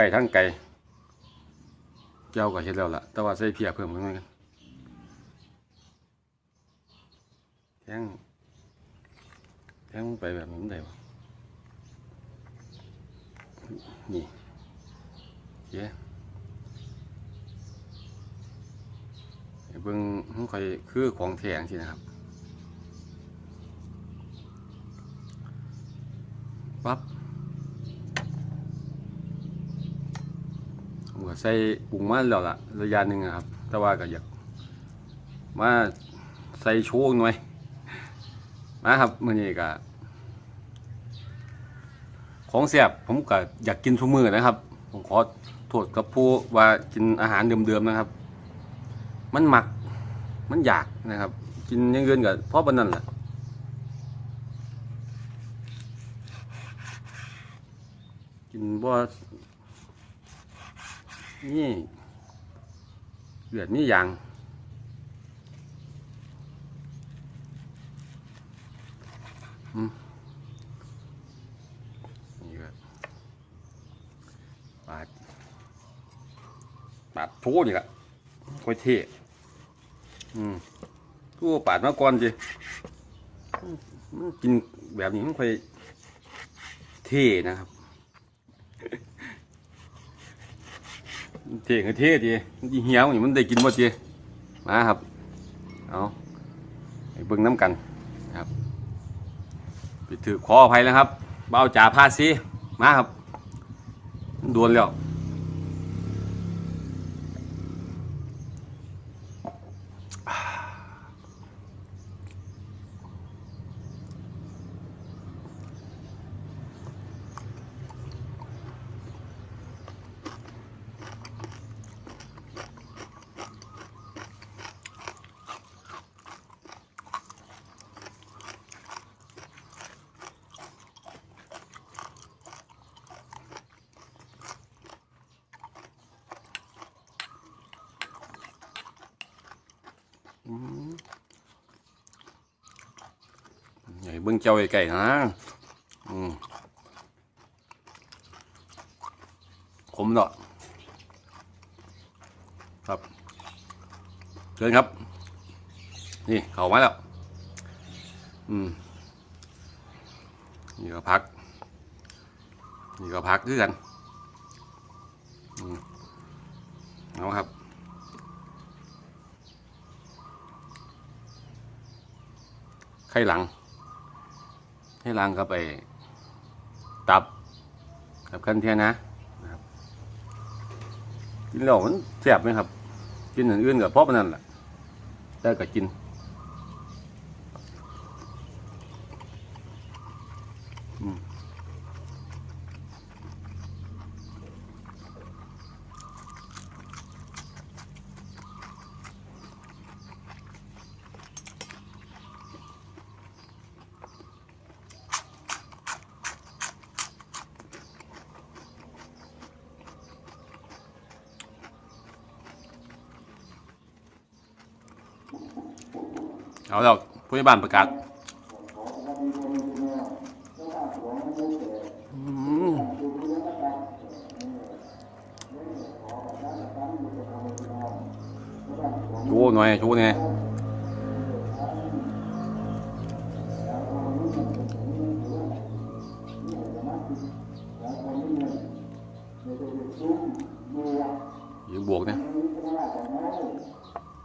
ครับทั้งไก่ทั้งไก่เจ้าก็เห็นแล้วล่ะ แต่ว่าใส่เพียเพิ่มกันกันแทงแทงไปแบบนี้ได้ปะนี่เย้เบิ่งค่อยคือของแทงสินะครับ ปั๊บผม ก็ใส่ปรุงมาแล้วล่ะระยะหนึ่งอะครับ แต่ว่าก็อยากมาใส่โชว์หน่อยมาครับมื้อนี้ก็ของเสียบผมก็อยากกินทุกมือนะครับ ผมขอโทษกับผู้ว่ากินอาหารเดิมๆนะครับ มันหมักมันอยากนะครับ กินยังเกินกับเพราะปานนั้นแหละกินบ่ นี่เลือดนี่อย่างอืมนี่ก็ปาดปาดโถนี่ละค่อยเทอืมตู้ปาดมาก่อนสิมันกินแบบนี้มันค่อยเทนะครับ เท่ก็เทจีเหี้ยวนี่มันได้กินหมดจีมาครับเอาไปเบิ่งน้ำกันครับไปถือขออภัยแล้วครับเบาจ่าพาซีมาครับดวนแล้ว เบิ่งเจ้าไก่นะขมเนาะครับเชิญครับ นี่เข้ามาแล้ว อืมนี่ก็พัก นี่ก็พักด้วยกันเอาครับไข่หลัง ไข่หลังก็ไป ตับกับกันเทียนะนะครับกินหล้ามันแสบไหมครับ กินอื่นกับเพราะมันนั่นแหละได้ก็กิน เอาแล้วผู้ใหญ่บ้านประกาศชว์หน่อยชว์หน่ยยิงบวกเนี่ย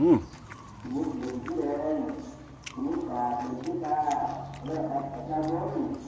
Mm. มุดหนึ่งที่เดินมุดขาหนึ่งที่ตาเลือกกับประชาชน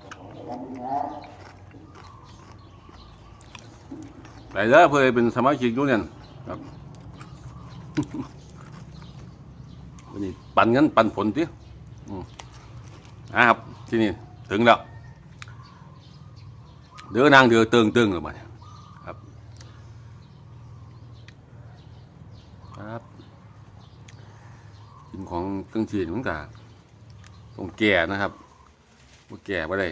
ปเด้อเพื่อเป็นสมาชิกยูเนียนครับวันนี้ปันเงินปันผลติอืมอะครับ ที่นี่ถึงแล้ว เดือนางเดือเติงเติงเลยมาครับ ครับกินของเครื่องชีนมันกะต้องแก่นะครับว่าแก่ไม่ได้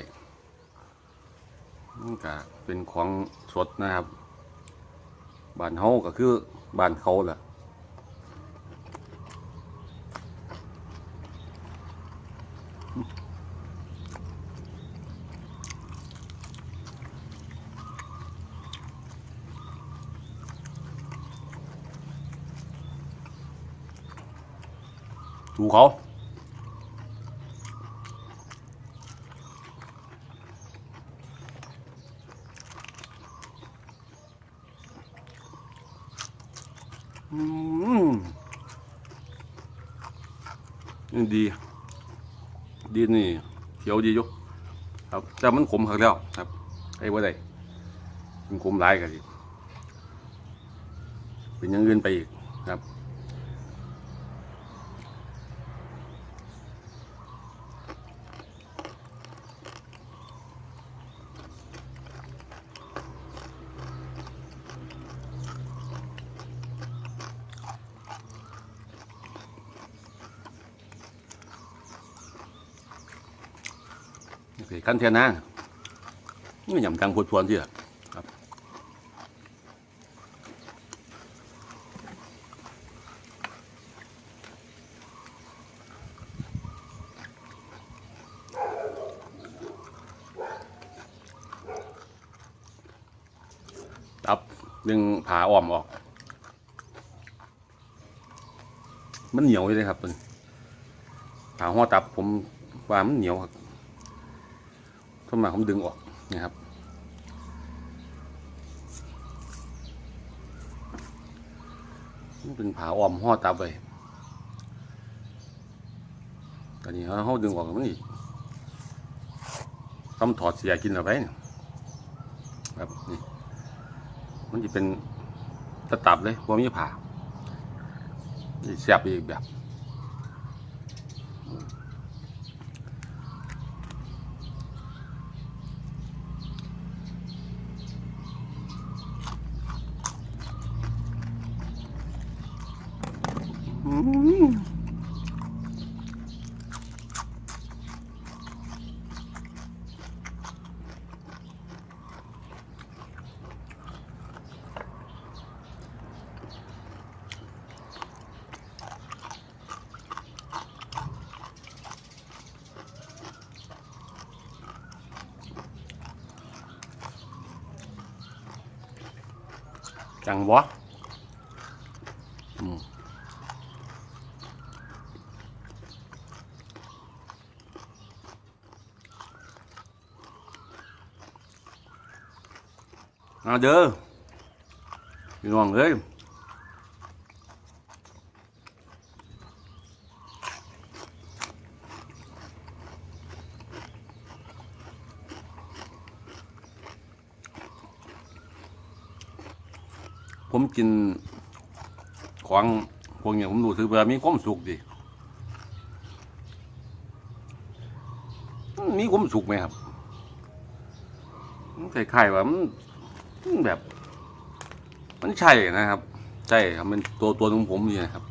มันกะเป็นของสดนะครับ บ้านเฮาก็คือบ้านเขาแหละถูเขา นี่ดี ดีนี่เขียวดียกครับแต่มันขมหักแล้วครับ ไอ้ว่าไดมันขมหลายกันอีกเป็นอยังอื่นไปอีกครับ ขั้นเทียนนางนี่ยำกลางพดพวนที่ละครับตับดึงผาอ้อมออก มันเหนียวเลยครับมันผาหัวตับผมว่ามันเหนียวครับ ทำไมาผมดึงออกนะครับ เป็นผาอ้อมห่อตับไปตอนนี้เขาดึงออกมันอีกทำถอดเสียกินเอาไปนี่ยครับนี่มันจะเป็นตะตับเลยพวกมีผ่านี่แซ่บอีกแบบ อื เอาเด้อพี่น้องเอ้ยผมกินของพวกนี้ผมรู้สึกว่ามีความสุขดี มีความสุขไหมครับคล้ายๆว่ามัน แบบ มันใช่นะครับใช่ครับมันตัวตัวของผมนี่นะครับ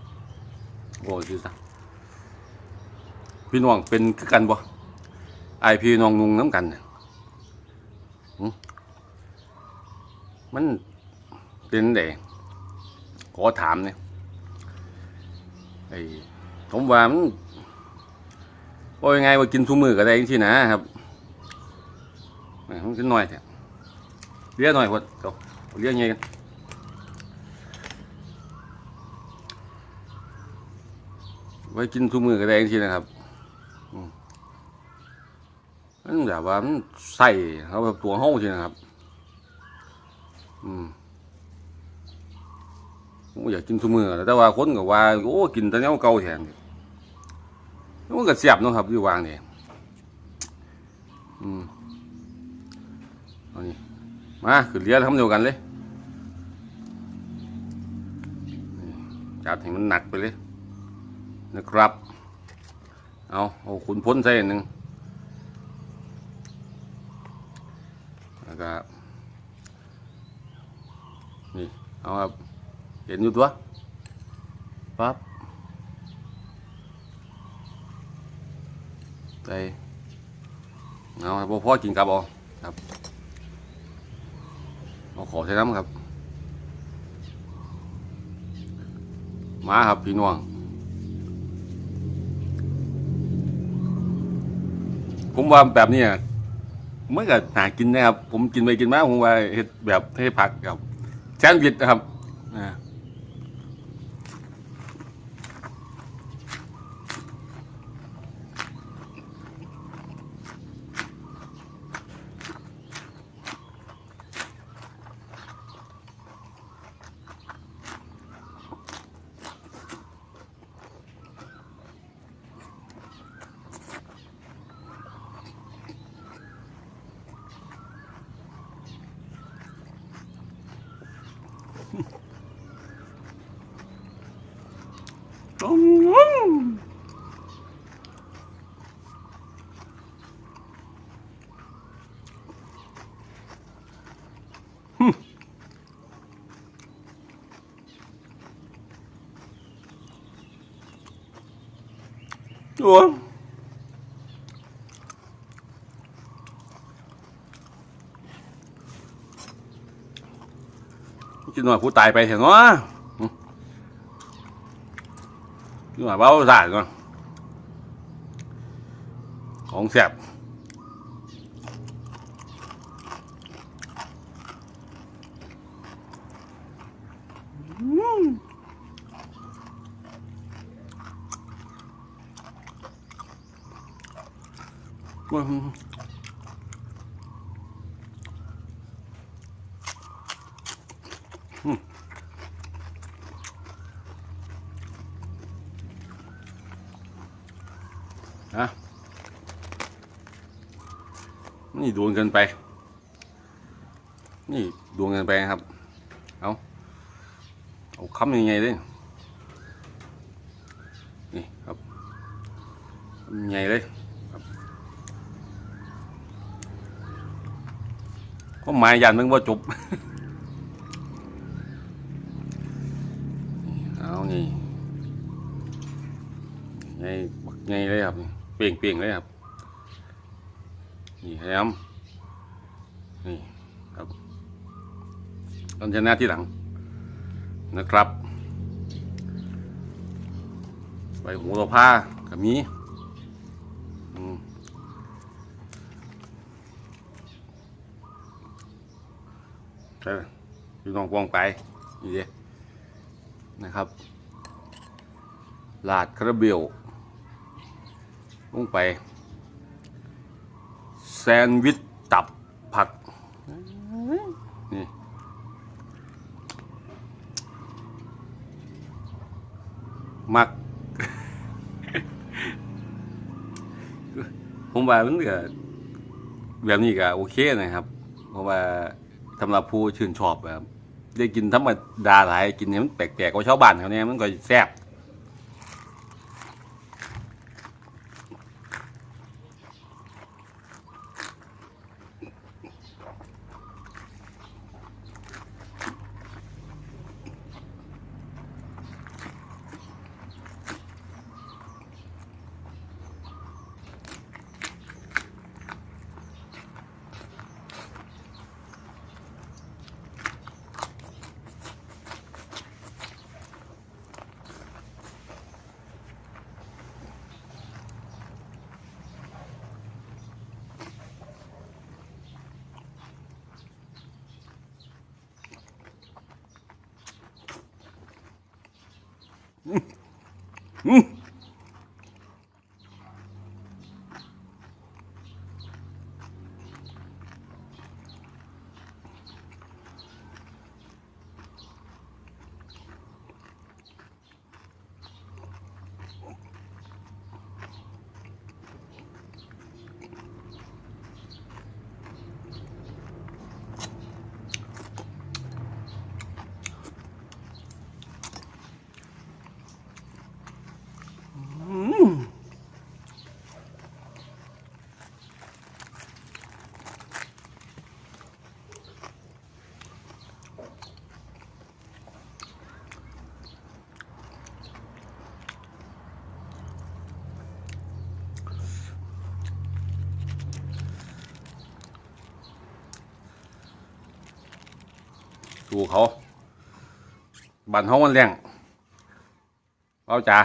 โอ้ชื่อซะพี่น้องเป็นคือกันบ่ไอพี่น้องนุงน้ำกันเนี่ยมันเป็นเดขอถามเนี่ยไอผมว่ามันว่ายังไงว่ากินทุกมือก็ได้จริงๆนะครับมันกินหน่อยแท้ เลี้ยหน่อยพอดเลี้ยไงกันไว้กินทุกมือก็ได้จริงนะครับอืมมันแบบว่ามันใส่เขาแบบตัวห้องจริงนะครับ อืมอยากกินทุกมือแต่ว่าคนก็ว่าโอ้กินแต่เนี้ยเก่าแทนมันก็เสียบนะครับอยู่วางนี่อืมเอานี่ มาคือเลี้ยทำเดียวกันเลยจัดให้มันหนักไปเลยนะครับ เอาเอาขุนพ้นใส่อันหนึ่งแล้วก็นี่เอาครับเห็นอยู่ตัวปั๊บใจเอาพอพอกินกับอครับ เอาขอใช้น้ำครับ มาครับพี่น้อง ผมว่าแบบนี้เมื่อก็หากินนะครับ ผมกินไปกินมาผมว่าเฮ็ดแบบให้ผักกับแซนด์วิชนะครับอ่า อืม โอ้ยคิดหน่อยผู้ตายไปเถอะเนาะ nhưng mà báo giải con không xẹp Ừm. นะนี่ดวงเกินไป นี่ดวงเกินไปครับ เอาเอาคำยังไงเลยนี่ครับยังไงเลยครับก็ หมายยันมึงว่าจบเอานี่ไงบักไงเลยครับเปลี่ยงเปลี่ยงเลยครับนี่แฮมนี่ครับต้นชนะที่หลังนะครับใบหูตัวผ้ากับมี้อืมใช่พี่น้องปองไปนี่เด้นะครับ ลาดคาราเบลลงไป แซนด์วิชตับผัก นี่ มัก ผมว่ามันก็แบบนี้ก็โอเคนะครับ เพราะว่า สำหรับผู้ชื่นชอบแบบได้กินธรรมดาหลายกินเนี่ยมันแปลกๆกว่าชาวบ้านเขาเนี่ยมันก็แซ่บ อืม ดูเขาบันห้องมันแรงเอาจ้า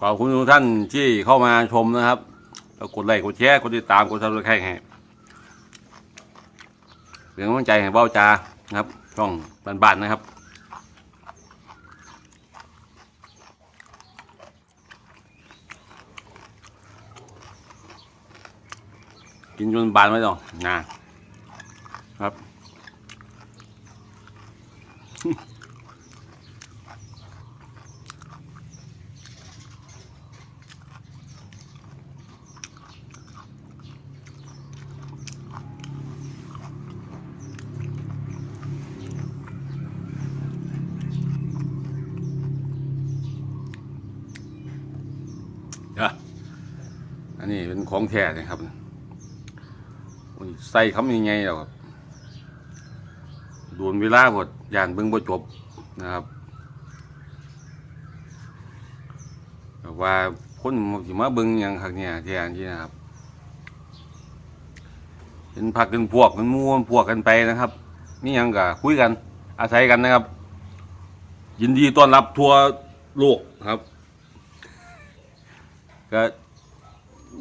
ขอบคุณทุกท่านที่เข้ามาชมนะครับ แล้วกดไลค์กดแชร์กดติดตามกดซับสไครต์ให้เป็นกำลังใจให้เบ้าจานะครับ ช่องบ้านๆนะครับกินจนบานไม่ต้องนะครับ เด้ออันนี้เป็น ของแท้นะครับโอ้ยใส่คำยังไงแล้วครับโดนเวลาหมดยานเบิ่งบ่จบนะครับว่าคนสิมาเบิ่งหยังคักเนี่ยแท้ที่นะครับเป็นพักเป็นพวกเป็นมู่เป็นพวกกันไปนะครับนี่ยังก็คุยกัน อาศัยกันนะครับ ยินดีต้อนรับทัวร์โลกครับก็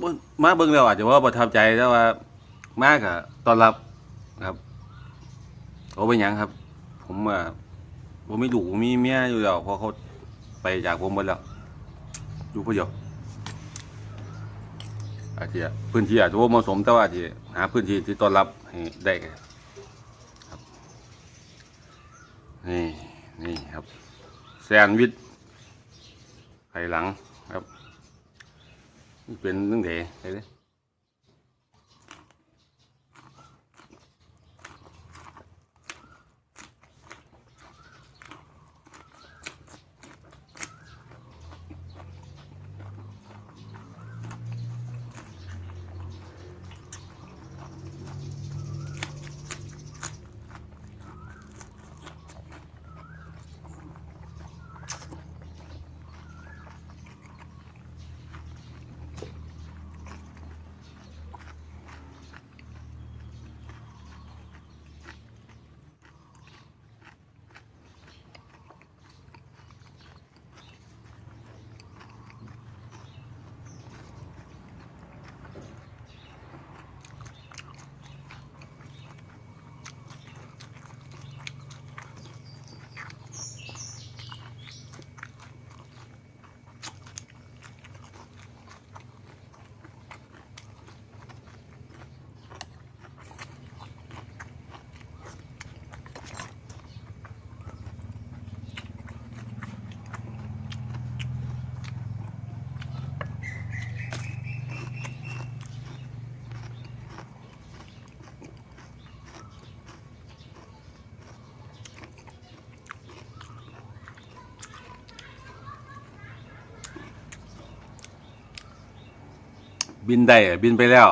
บ่มาเบิ่งแล้วอาจจะว่าประทับใจแต่ว่ามากอะตอนรับครับเขาเป็นหยังครับ ผมว่าผมไมีลูกผมมีเมียอยู่แล้วเพอเขาไปจากผมหมดแล้วอยู่ผู้เดียวอาจจะพื้นที่อาจจะว่าเหมาะสมแต่ว่าอาจจะหาพื้นที่ที่ต้อนรับให้ได้ครับนี่นี่ครับแซนด์วิชไข่หลัง ครับเป็ บินได้อบินไปแล้ว